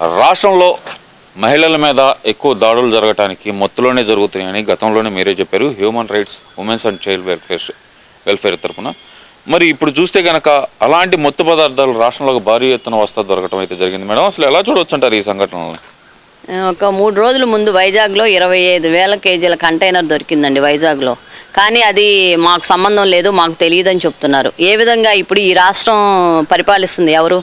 రాష్ట్రంలో మహిళల మీద ఎక్కువ దాడులు జరగటానికి మొత్తులోనే జరుగుతున్నాయని గతంలోనే మీరే చెప్పారు. Human rights women's and child welfare welfare తరఫున మరి ఇప్పుడు చూస్తే కనుక అలాంటి మొత్తు పదార్థాలు రాష్ట్రంలో భారీ ఎత్తున వస్తా దొరకటం అయితే జరిగింది మేడం. అసలు ఎలా చూడవచ్చు అంటారు ఈ సంఘటనలు ఒక మూడు రోజుల ముందు వైజాగ్లో ఇరవై ఐదు వేల కేజీల కంటైనర్ దొరికిందండి వైజాగ్లో. కానీ అది మాకు సంబంధం లేదు మాకు తెలియదని చెప్తున్నారు. ఏ విధంగా ఇప్పుడు ఈ రాష్ట్రం పరిపాలిస్తుంది ఎవరు?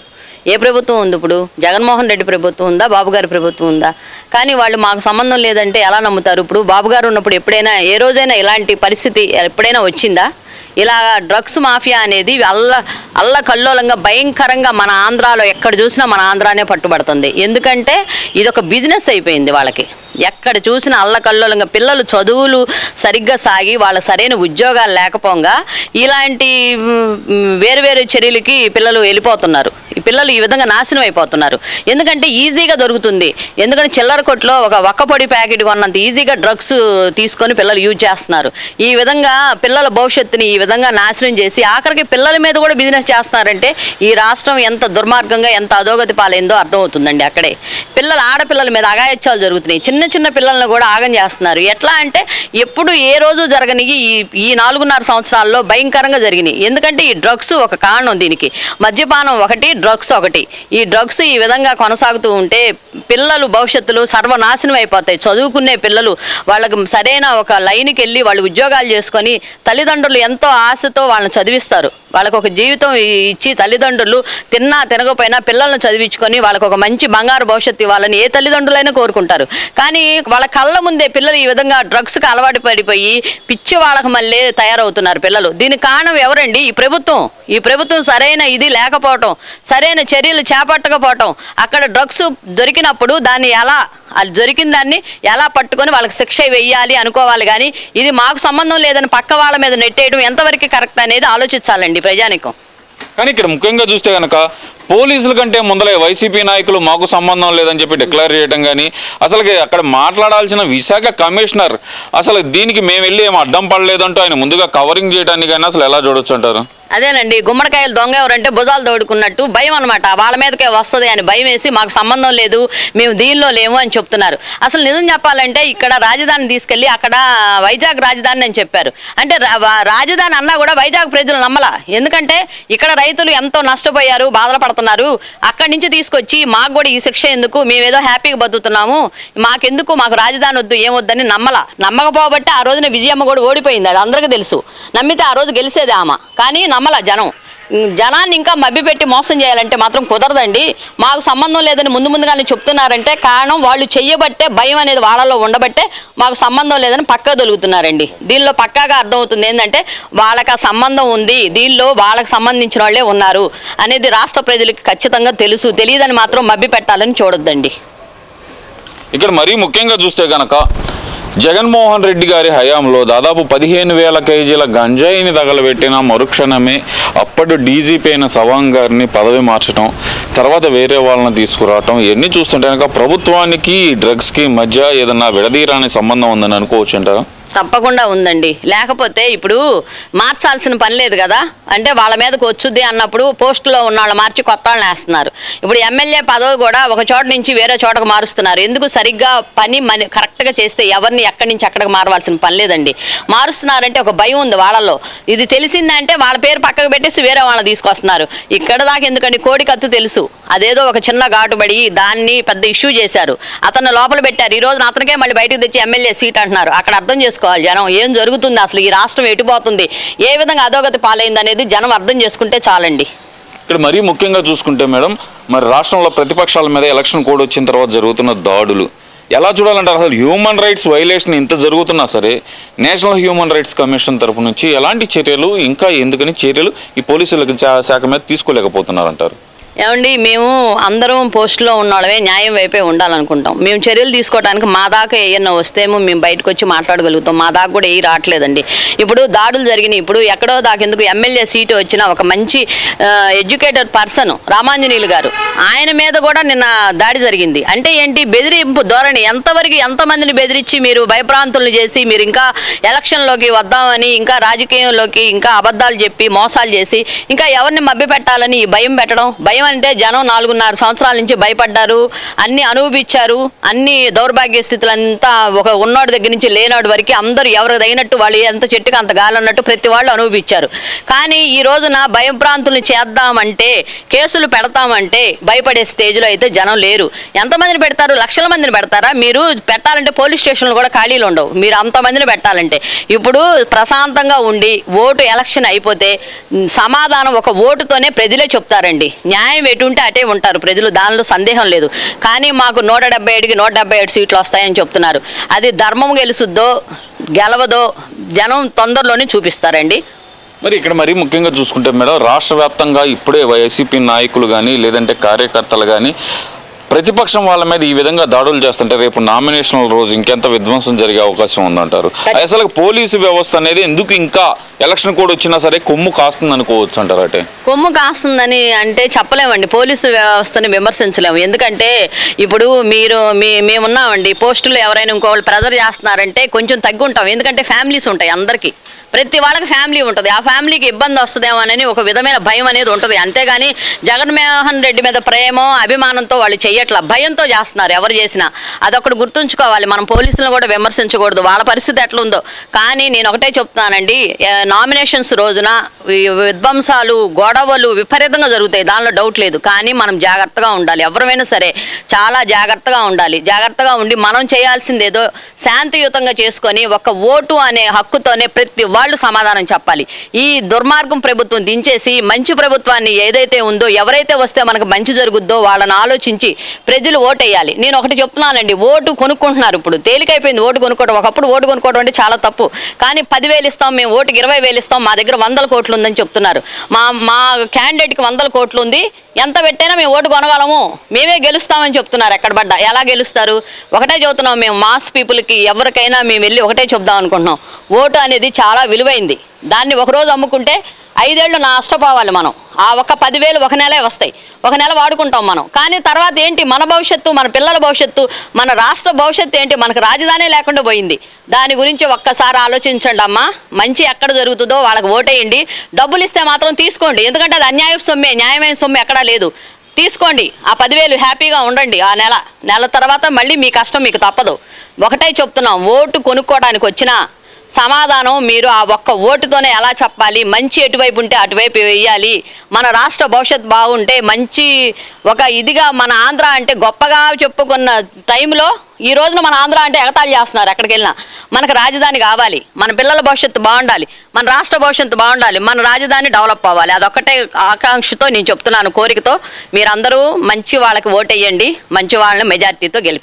ఏ ప్రభుత్వం ఉంది ఇప్పుడు? జగన్మోహన్ రెడ్డి ప్రభుత్వం ఉందా? బాబు గారి ప్రభుత్వం ఉందా? కానీ వాళ్ళు మాకు సంబంధం లేదంటే ఎలా నమ్ముతారు ఇప్పుడు? బాబు గారు ఉన్నప్పుడు ఎప్పుడైనా ఏ రోజైనా ఇలాంటి పరిస్థితి ఎప్పుడైనా వచ్చిందా? ఇలా డ్రగ్స్ మాఫియా అనేది అల్ల అల్ల కల్లోలంగా భయంకరంగా మన ఆంధ్రాలో ఎక్కడ చూసినా మన ఆంధ్రానే పట్టుబడుతుంది. ఎందుకంటే ఇది ఒక బిజినెస్ అయిపోయింది వాళ్ళకి. ఎక్కడ చూసినా అల్ల కల్లోలంగా పిల్లలు చదువులు సరిగ్గా సాగి వాళ్ళ సరైన ఉద్యోగాలు లేకపోగా ఇలాంటి వేరు వేరు చర్యలకి పిల్లలు వెళ్ళిపోతున్నారు. పిల్లలు ఈ విధంగా నాశనం అయిపోతున్నారు. ఎందుకంటే ఈజీగా దొరుకుతుంది. ఎందుకంటే చిల్లర కొట్లో ఒక ఒక్కపొడి ప్యాకెట్ కొన్నంత ఈజీగా డ్రగ్స్ తీసుకొని పిల్లలు యూజ్ చేస్తున్నారు. ఈ విధంగా పిల్లల భవిష్యత్తుని ఈ విధంగా నాశనం చేసి ఆఖరికి పిల్లల మీద కూడా బిజినెస్ చేస్తున్నారంటే ఈ రాష్ట్రం ఎంత దుర్మార్గంగా ఎంత అధోగతి పాలైందో అర్థమవుతుందండి అక్కడే. పిల్లల ఆడపిల్లల మీద అగాయత్యాలు జరుగుతున్నాయి. చిన్న చిన్న పిల్లలను కూడా ఆగం చేస్తున్నారు. ఎట్లా అంటే ఎప్పుడు ఏ రోజు జరగని ఈ ఈ నాలుగున్నర సంవత్సరాల్లో భయంకరంగా జరిగినాయి. ఎందుకంటే ఈ డ్రగ్స్ ఒక కారణం దీనికి. మద్యపానం ఒకటి డ్రగ్స్ డ్రగ్స్ ఒకటి. ఈ డ్రగ్స్ ఈ విధంగా కొనసాగుతూ ఉంటే పిల్లలు భవిష్యత్తులో సర్వనాశనం అయిపోతాయి. చదువుకునే పిల్లలు వాళ్ళకి సరైన ఒక లైన్కి వెళ్ళి వాళ్ళు ఉద్యోగాలు చేసుకొని తల్లిదండ్రులు ఎంతో ఆశతో వాళ్ళని చదివిస్తారు. వాళ్ళకు ఒక జీవితం ఇచ్చి తల్లిదండ్రులు తిన్నా తినకపోయినా పిల్లల్ని చదివించుకొని వాళ్ళకు ఒక మంచి బంగారు భవిష్యత్తు ఇవ్వాలని ఏ తల్లిదండ్రులైనా కోరుకుంటారు. కానీ వాళ్ళ కళ్ళ ముందే పిల్లలు ఈ విధంగా డ్రగ్స్కి అలవాటు పడిపోయి పిచ్చి వాళ్ళకి మళ్ళీ తయారవుతున్నారు పిల్లలు. దీనికి కారణం ఎవరండి? ఈ ప్రభుత్వం. ఈ ప్రభుత్వం సరైన ఇది లేకపోవటం. సరైన చర్యలు చేపట్టకపోవటం. అక్కడ డ్రగ్స్ దొరికినప్పుడు దాన్ని ఎలా అది దొరికిన దాన్ని ఎలా పట్టుకొని వాళ్ళకి శిక్ష వెయ్యాలి అనుకోవాలి కానీ ఇది మాకు సంబంధం లేదని పక్క వాళ్ళ మీద నెట్టేయడం ఎంతవరకు కరెక్ట్ అనేది ఆలోచించాలండి ప్రజానికం. కానీ ఇక్కడ ముఖ్యంగా చూస్తే కనుక పోలీసుల కంటే ముందలే వైసీపీ నాయకులు మాకు సంబంధం లేదని చెప్పి డిక్లేర్ చేయడం కానీ అసలు అక్కడ మాట్లాడాల్సిన విశాఖ కమిషనర్ అసలు దీనికి మేము వెళ్ళి ఏం అడ్డం పడలేదంటూ ఆయన ముందుగా కవరింగ్ చేయడానికి కానీ అసలు ఎలా చూడొచ్చు అంటారు? అదేనండి గుమ్మడికాయలు దొంగ ఎవరంటే భుజాలు తోడుకున్నట్టు భయం అనమాట వాళ్ళ మీదకే వస్తుంది అని భయం వేసి మాకు సంబంధం లేదు మేము దీనిలో లేము అని చెప్తున్నారు. అసలు నిజం చెప్పాలంటే ఇక్కడ రాజధాని తీసుకెళ్ళి అక్కడ వైజాగ్ రాజధాని అని చెప్పారు. అంటే రాజధాని అన్నా కూడా వైజాగ్ ప్రజలు నమ్మల. ఎందుకంటే ఇక్కడ రైతులు ఎంతో నష్టపోయారు బాధలు పడుతున్నారు అక్కడి నుంచి తీసుకొచ్చి మాకు కూడా ఈ శిక్ష ఎందుకు? మేమేదో హ్యాపీగా బతుకుతున్నాము. మాకెందుకు? మాకు రాజధాని వద్దు ఏమొద్దని నమ్మల. నమ్మకపోబట్టి ఆ రోజున విజయమ్మ కూడా ఓడిపోయింది అది అందరికీ తెలుసు. నమ్మితే ఆ రోజు గెలిచేది ఆమె. కానీ నమ్మల జనం. జనాన్ని ఇంకా మభ్యపెట్టి మోసం చేయాలంటే మాత్రం కుదరదండి. మాకు సంబంధం లేదని ముందు ముందుగానే చెప్తున్నారంటే కారణం వాళ్ళు చెయ్యబట్టే భయం అనేది వాళ్ళలో ఉండబట్టే మాకు సంబంధం లేదని పక్కా దొలుగుతున్నారండి దీనిలో పక్కాగా అర్థమవుతుంది ఏంటంటే వాళ్ళకి ఆ సంబంధం ఉంది దీనిలో వాళ్ళకి సంబంధించిన వాళ్ళే ఉన్నారు అనేది రాష్ట్ర ప్రజలకు ఖచ్చితంగా తెలుసు తెలియదని మాత్రం మభ్య పెట్టాలని చూడొద్దండి. ఇక్కడ మరీ ముఖ్యంగా చూస్తే కనుక జగన్మోహన్ రెడ్డి గారి హయాంలో దాదాపు పదిహేను వేల కేజీల గంజాయిని తగలబెట్టిన మరుక్షణమే అప్పటి డీజీపీ అయిన సవాంగ్ గారిని పదవి మార్చడం తర్వాత వేరే వాళ్ళని తీసుకురావటం ఇవన్నీ చూస్తుంటే కనుక ప్రభుత్వానికి ఈ డ్రగ్స్కి మధ్య ఏదన్నా విడదీరాని సంబంధం ఉందని అనుకోవచ్చు అంటారా తప్పకుండా ఉందండి. లేకపోతే ఇప్పుడు మార్చాల్సిన పని లేదు కదా? అంటే వాళ్ళ మీదకి వచ్చుద్ది అన్నప్పుడు పోస్టులో ఉన్న వాళ్ళు మార్చి కొత్త వాళ్ళని వేస్తున్నారు. ఇప్పుడు ఎమ్మెల్యే పదవి కూడా ఒక చోట నుంచి వేరే చోటకు మారుస్తున్నారు. ఎందుకు సరిగ్గా పని మని కరెక్ట్గా చేస్తే ఎవరిని ఎక్కడి నుంచి అక్కడికి మారవలసిన పని లేదండి. మారుస్తున్నారంటే ఒక భయం ఉంది వాళ్ళలో. ఇది తెలిసిందంటే వాళ్ళ పేరు పక్కకు పెట్టేసి వేరే వాళ్ళని తీసుకొస్తున్నారు. ఇక్కడ దాకా ఎందుకండి? కోడి కత్తు తెలుసు. అదేదో ఒక చిన్న ఘాటు పడి దాన్ని పెద్ద ఇష్యూ చేశారు. అతను లోపల పెట్టారు. ఈ రోజున అతనికే మళ్ళీ బయటకు తెచ్చి ఎమ్మెల్యే సీట్ అంటున్నారు. అక్కడ అర్థం చేసుకోవాలి జనం. ఏం జరుగుతుంది అసలు ఈ రాష్ట్రం ఎటుపోతుంది ఏ విధంగా అధోగతి పాలైంది అనేది జనం అర్థం చేసుకుంటే చాలండి. ఇక్కడ మరీ ముఖ్యంగా చూసుకుంటే మేడం మరి రాష్ట్రంలో ప్రతిపక్షాల మీద ఎలక్షన్ కోడ్ వచ్చిన తర్వాత జరుగుతున్న దాడులు. ఎలా చూడాలంటారు? అసలు హ్యూమన్ రైట్స్ వైలేషన్ ఇంత జరుగుతున్నా సరే నేషనల్ హ్యూమన్ రైట్స్ కమిషన్ తరపు నుంచి ఎలాంటి చర్యలు ఇంకా ఎందుకని చర్యలు ఈ పోలీసుల శాఖ మీద తీసుకోలేకపోతున్నారంటారు? ఏమండి మేము అందరం పోస్టులో ఉన్నవాళ్ళమే న్యాయం వైపే ఉండాలనుకుంటాం. మేము చర్యలు తీసుకోవడానికి మా దాకా ఏమన్నా వస్తేమో మేము బయటకు వచ్చి మాట్లాడగలుగుతాం. మా దాకా కూడా ఏ రావట్లేదండి. ఇప్పుడు దాడులు జరిగినాయి. ఇప్పుడు ఎక్కడో దాకా ఎందుకు ఎమ్మెల్యే సీటు వచ్చిన ఒక మంచి ఎడ్యుకేటెడ్ పర్సన్ రామాంజనీయులు గారు ఆయన మీద కూడా నిన్న దాడి జరిగింది. అంటే ఏంటి బెదిరింపు ధోరణి ఎంతవరకు ఎంతమందిని బెదిరించి మీరు భయప్రాంతులను చేసి మీరు ఇంకా ఎలక్షన్లోకి వద్దామని ఇంకా రాజకీయంలోకి ఇంకా అబద్ధాలు చెప్పి మోసాలు చేసి ఇంకా ఎవరిని మభ్య పెట్టాలని భయం పెట్టడం? భయం ఏమంటే అంటే జనం నాలుగున్నర సంవత్సరాల నుంచి భయపడ్డారు అన్ని అనుభవించారు అన్ని దౌర్భాగ్య స్థితులంతా ఒక ఉన్నోడి దగ్గర నుంచి లేనోడి వరకు అందరూ ఎవరిదైనట్టు తగినట్టు వాళ్ళు ఎంత చెట్టుకు అంత గాలన్నట్టు ప్రతి వాళ్ళు అనుభవించారు. కానీ ఈ రోజున భయం ప్రాంతుల్ని చేద్దామంటే కేసులు పెడతామంటే భయపడే స్టేజ్లో అయితే జనం లేరు. ఎంతమందిని పెడతారు? లక్షల మందిని పెడతారా? మీరు పెట్టాలంటే పోలీస్ స్టేషన్లు కూడా ఖాళీలు ఉండవు. మీరు అంతమందిని పెట్టాలంటే. ఇప్పుడు ప్రశాంతంగా ఉండి ఓటు ఎలక్షన్ అయిపోతే సమాధానం ఒక ఓటుతోనే ప్రజలే చెప్తారండి. న్యాయ న్యాయం ఎటుంటే అటే ఉంటారు. ప్రజలు దానిలో సందేహం లేదు. కానీ మాకు నూట డెబ్బై ఏడుకి నూట డెబ్బై ఏడు సీట్లు వస్తాయని చెప్తున్నారు. అది ధర్మం గెలుసుద్దో గెలవదో జనం తొందరలోనే చూపిస్తారండి. మరి ఇక్కడ మరీ ముఖ్యంగా చూసుకుంటే మేడం రాష్ట్ర వ్యాప్తంగా ఇప్పుడే వైసీపీ నాయకులు కానీ లేదంటే కార్యకర్తలు కానీ ప్రతిపక్షం వాళ్ళ మీద ఈ విధంగా దాడులు చేస్తుంటే రేపు నామినేషన్ రోజు ఇంకెంత విధ్వంసం జరిగే అవకాశం ఉందంటారు? అసలు పోలీసు వ్యవస్థ అనేది ఎందుకు ఇంకా ఎలక్షన్ కోడ్ వచ్చినా సరే కొమ్ము కాస్తుంది అనుకోవచ్చు అంటారు అంటే? కొమ్ము కాస్తుందని అంటే చెప్పలేమండి. పోలీసు వ్యవస్థని విమర్శించలేము. ఎందుకంటే ఇప్పుడు మీరు మీ మేమున్నామండి. పోస్టులు ఎవరైనా ఇంకోళ్ళు ప్రెజర్ చేస్తున్నారంటే కొంచెం తగ్గి ఉంటాం ఎందుకంటే ఫ్యామిలీస్ ఉంటాయి అందరికీ. ప్రతి వాళ్ళకి ఫ్యామిలీ ఉంటుంది. ఆ ఫ్యామిలీకి ఇబ్బంది వస్తుందేమో అని ఒక విధమైన భయం అనేది ఉంటుంది. అంతేగాని జగన్మోహన్ రెడ్డి మీద ప్రేమో అభిమానంతో వాళ్ళు చెయ్యట్ల. భయంతో చేస్తున్నారు ఎవరు చేసినా. అదొకటి గుర్తుంచుకోవాలి. మనం పోలీసులను కూడా విమర్శించకూడదు. వాళ్ళ పరిస్థితి ఎట్లుందో. కానీ నేను ఒకటే చెప్తున్నానండి. నామినేషన్స్ రోజున విధ్వంసాలు గొడవలు విపరీతంగా జరుగుతాయి. దానిలో డౌట్ లేదు. కానీ మనం జాగ్రత్తగా ఉండాలి. ఎవరైనా సరే చాలా జాగ్రత్తగా ఉండాలి. జాగ్రత్తగా ఉండి మనం చేయాల్సింది ఏదో శాంతియుతంగా చేసుకొని ఒక ఓటు అనే హక్కుతోనే ప్రతి వాళ్ళు సమాధానం చెప్పాలి. ఈ దుర్మార్గం ప్రభుత్వం దించేసి మంచి ప్రభుత్వాన్ని ఏదైతే ఉందో ఎవరైతే వస్తే మనకు మంచి జరుగుద్దో వాళ్ళని ఆలోచించి ప్రజలు ఓటేయాలి. నేను ఒకటి చెప్తున్నానండి ఓటు కొనుక్కుంటున్నారు ఇప్పుడు. తేలికైపోయింది ఓటు కొనుక్కోవడం ఒకప్పుడు ఓటు కొనుక్కోవడం అంటే చాలా తప్పు. కానీ పదివేలు ఇస్తాం మేము ఓటుకి ఇరవై వేలు ఇస్తాం మా దగ్గర వందల కోట్లు ఉందని చెప్తున్నారు. మా మా క్యాండిడేట్కి వందల కోట్లు ఉంది ఎంత పెట్టైనా మేము ఓటు కొనగలము. మేమే గెలుస్తామని చెప్తున్నారు. ఎక్కడ పడ్డా? ఎలా గెలుస్తారు? ఒకటే చెబుతున్నాం మేము మాస్ పీపుల్కి ఎవరికైనా మేము వెళ్ళి ఒకటే చెప్దాం అనుకుంటున్నాం. ఓటు అనేది చాలా విలువైంది. దాన్ని ఒకరోజు అమ్ముకుంటే ఐదేళ్ళు నష్టపోవాలి మనం. ఆ ఒక పదివేలు ఒక నెలే వస్తాయి. ఒక నెల వాడుకుంటాం మనం. కానీ తర్వాత ఏంటి? మన భవిష్యత్తు మన పిల్లల భవిష్యత్తు మన రాష్ట్ర భవిష్యత్తు ఏంటి? మనకు రాజధాని లేకుండా పోయింది. దాని గురించి ఒక్కసారి ఆలోచించండి అమ్మా. మంచి ఎక్కడ జరుగుతుందో వాళ్ళకి ఓటేయండి. డబ్బులు ఇస్తే మాత్రం తీసుకోండి. ఎందుకంటే అది అన్యాయ సొమ్మే. న్యాయమైన సొమ్మే ఎక్కడా లేదు. తీసుకోండి. ఆ పదివేలు హ్యాపీగా ఉండండి. ఆ నెల. నెల తర్వాత మళ్ళీ మీ కష్టం మీకు తప్పదు. ఒకటే చెప్తున్నాం. ఓటు కొనుక్కోవడానికి వచ్చినా సమాధానం మీరు ఆ ఒక్క ఓటుతోనే ఎలా చెప్పాలి? మంచి ఎటువైపు ఉంటే అటువైపు వేయాలి. మన రాష్ట్ర భవిష్యత్తు బాగుంటే మంచి ఒక ఇదిగా మన ఆంధ్ర అంటే గొప్పగా చెప్పుకున్న టైంలో ఈ రోజున మన ఆంధ్ర అంటే ఎగతాళి చేస్తున్నారు ఎక్కడికి వెళ్ళినా మనకు రాజధాని కావాలి. మన పిల్లల భవిష్యత్తు బాగుండాలి. మన రాష్ట్ర భవిష్యత్తు బాగుండాలి. మన రాజధాని డెవలప్ అవ్వాలి. అదొక్కటే ఆకాంక్షతో నేను చెప్తున్నాను కోరికతో. మీరందరూ మంచి వాళ్ళకి ఓటేయండి. మంచి వాళ్ళని మెజార్టీతో గెలిపి